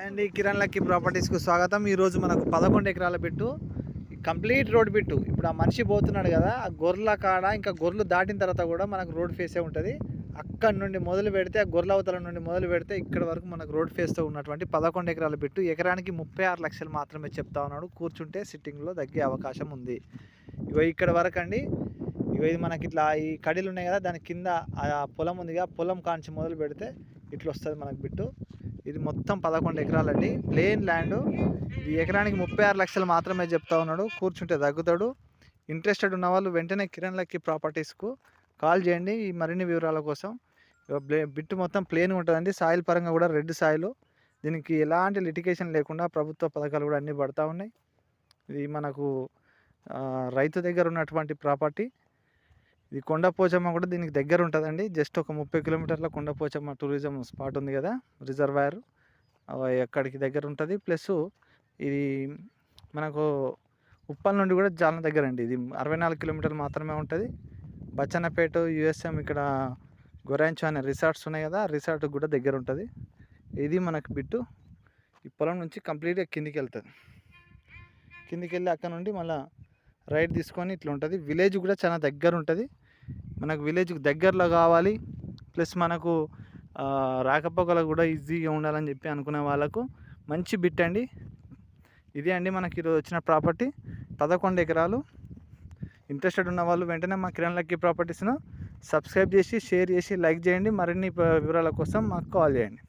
అండి కిరణ్ లక్కీ ప్రాపర్టీస్కు స్వాగతం. ఈరోజు మనకు పదకొండు ఎకరాల బిట్టు కంప్లీట్ రోడ్ బిట్టు. ఇప్పుడు ఆ మనిషి పోతున్నాడు కదా ఆ గొర్రెల కాడ ఇంకా గొర్రెలు దాటిన తర్వాత కూడా మనకు రోడ్ ఫేసే ఉంటుంది. అక్కడ నుండి మొదలు పెడితే ఆ గొర్రెల అవతల నుండి మొదలు పెడితే ఇక్కడ వరకు మనకు రోడ్ ఫేస్తో ఉన్నటువంటి పదకొండు ఎకరాల బిట్టు. ఎకరానికి ముప్పై ఆరు లక్షలు మాత్రమే చెప్తా ఉన్నాడు. కూర్చుంటే సిట్టింగ్లో తగ్గే అవకాశం ఉంది. ఇగో ఇక్కడ వరకు అండి ఇగో ఇది మనకి ఇట్లా ఈ కడీలు ఉన్నాయి కదా దాని కింద ఆ పొలం ఉందిగా పొలం కాంచి మొదలు పెడితే ఇట్లా వస్తుంది మనకు బిట్టు. ఇది మొత్తం పదకొండు ఎకరాలండి. Plain land. ఇది ఎకరానికి ముప్పై ఆరు లక్షలు మాత్రమే చెప్తా ఉన్నాడు. కూర్చుంటే తగ్గుతాడు. ఇంట్రెస్టెడ్ ఉన్న వాళ్ళు వెంటనే కిరణ్ లక్కీ ప్రాపర్టీస్కు కాల్ చేయండి. ఈ మరిన్ని వివరాల కోసం. బిట్టు మొత్తం ప్లేన్ ఉంటుందండి. సాయిల్ పరంగా కూడా రెడ్ సాయిల్. దీనికి ఎలాంటి లిటికేషన్ లేకుండా ప్రభుత్వ పథకాలు కూడా అన్నీ పడతా ఉన్నాయి. ఇది మనకు రైతు దగ్గర ఉన్నటువంటి ప్రాపర్టీ. ఇది కొండపోచమ్మ కూడా దీనికి దగ్గర ఉంటుందండి. జస్ట్ ఒక ముప్పై కిలోమీటర్ల కొండపోచమ్మ టూరిజం స్పాట్ ఉంది కదా రిజర్వాయర్. ఎక్కడికి దగ్గర ఉంటుంది. ప్లస్ ఇది మనకు ఉప్పల్ నుండి కూడా చాలా దగ్గర అండి. ఇది అరవై నాలుగు కిలోమీటర్లు మాత్రమే ఉంటుంది. బచ్చన్నపేట యుఎస్ఎం ఇక్కడ గొరాంచు అనే రిసార్ట్స్ ఉన్నాయి కదా రిసార్ట్ కూడా దగ్గర ఉంటుంది. ఇది మనకు బిట్టు ఈ పొలం నుంచి కంప్లీట్గా కిందికి వెళ్తుంది. కిందికి వెళ్ళి అక్కడ నుండి మళ్ళీ రైట్ తీసుకొని ఇట్లా ఉంటుంది. విలేజ్ కూడా చాలా దగ్గర ఉంటుంది. మనకు విలేజ్ దగ్గరలో కావాలి. ప్లస్ మనకు ఆ, రాకపోకలు కూడా ఈజీగా ఉండాలని చెప్పి అనుకునే వాళ్ళకు మంచి బిట్ అండి. ఇదే అండి మనకి ఈరోజు వచ్చిన ప్రాపర్టీ. పదకొండు ఎకరాలు. ఇంట్రెస్టెడ్ ఉన్న వాళ్ళు వెంటనే మా కిరణ్ లక్కీ ప్రాపర్టీస్ను సబ్స్క్రైబ్ చేసి షేర్ చేసి లైక్ చేయండి. మరిన్ని వివరాల కోసం మాకు కాల్ చేయండి.